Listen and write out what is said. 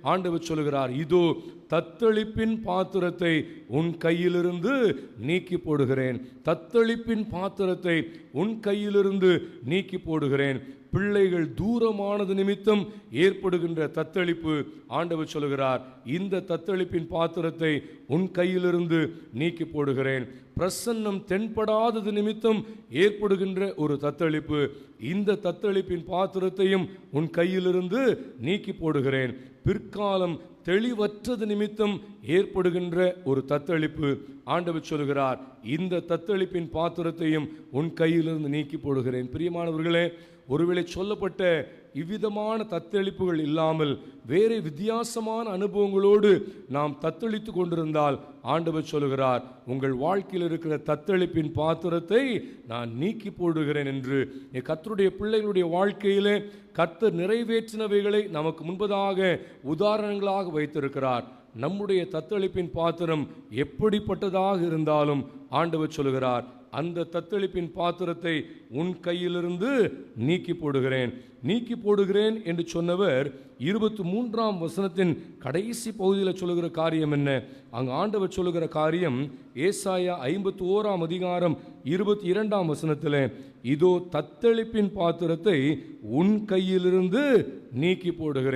ஆண்டவர் சொல்கிறார் இதோ தத்தளிப்பின் பாத்திரத்தை உன் கையிலிருந்து நீக்கி போடுகிறேன். தத்தளிப்பின் பாத்திரத்தை உன் கையிலிருந்து நீக்கி போடுகிறேன். பிள்ளைகள் தூரமானது நிமித்தம் ஏற்படுகின்ற தத்தளிப்பு ஆண்டவர் சொல்கிறார் இந்த தத்தளிப்பின் பாத்திரத்தை உன் கையிலிருந்து நீக்கி போடுகிறேன். பிரசன்னம் தென்படாதது நிமித்தம் ஏற்படுகின்ற ஒரு தத்தளிப்பு. இந்த தத்தளிப்பின் பாத்திரத்தையும் உன் கையிலிருந்து நீக்கி போடுகிறேன். பிற்காலம் தெளிவற்றது நிமித்தம் ஏற்படுகின்ற ஒரு தத்தளிப்பு. ஆண்டவர் சொல்கிறார் இந்த தத்தளிப்பின் பாத்திரத்தையும் உன் கையிலிருந்து நீக்கி போடுகிறேன். பிரியமானவர்களே ஒருவேளை சொல்லப்பட்ட இவ்விதமான தத்தளிப்புகள் இல்லாமல் வேறு வித்தியாசமான அனுபவங்களோடு நாம் தத்தளித்து கொண்டிருந்தால் ஆண்டவர் சொல்கிறார் உங்கள் வாழ்க்கையில் இருக்கிற தத்தளிப்பின் பாத்திரத்தை நான் நீக்கி போடுகிறேன் என்று. என் கத்தருடைய பிள்ளைகளுடைய வாழ்க்கையிலே கத்தர் நிறைவேற்றினவைகளை நமக்கு முன்பதாக உதாரணங்களாக வைத்திருக்கிறார். நம்முடைய தத்தளிப்பின் பாத்திரம் எப்படிப்பட்டதாக இருந்தாலும் ஆண்டவர் சொல்கிறார் அந்த தத்தளிப்பின் பாத்திரத்தை உன் கையிலிருந்து நீக்கி போடுகிறேன். நீக்கி போடுகிறேன் என்று சொன்னவர் இருபத்தி மூன்றாம் வசனத்தின் கடைசி பகுதியில் சொல்லுகிற காரியம் என்ன? அங்கு ஆண்டவர் சொல்லுகிற காரியம் ஏசாயா ஐம்பத்தி ஓராம் அதிகாரம் இருபத்தி இரண்டாம் வசனத்தில் இதோ தத்தளிப்பின் பாத்திரத்தை உன் கையிலிருந்து நீக்கி போடுகிறேன்.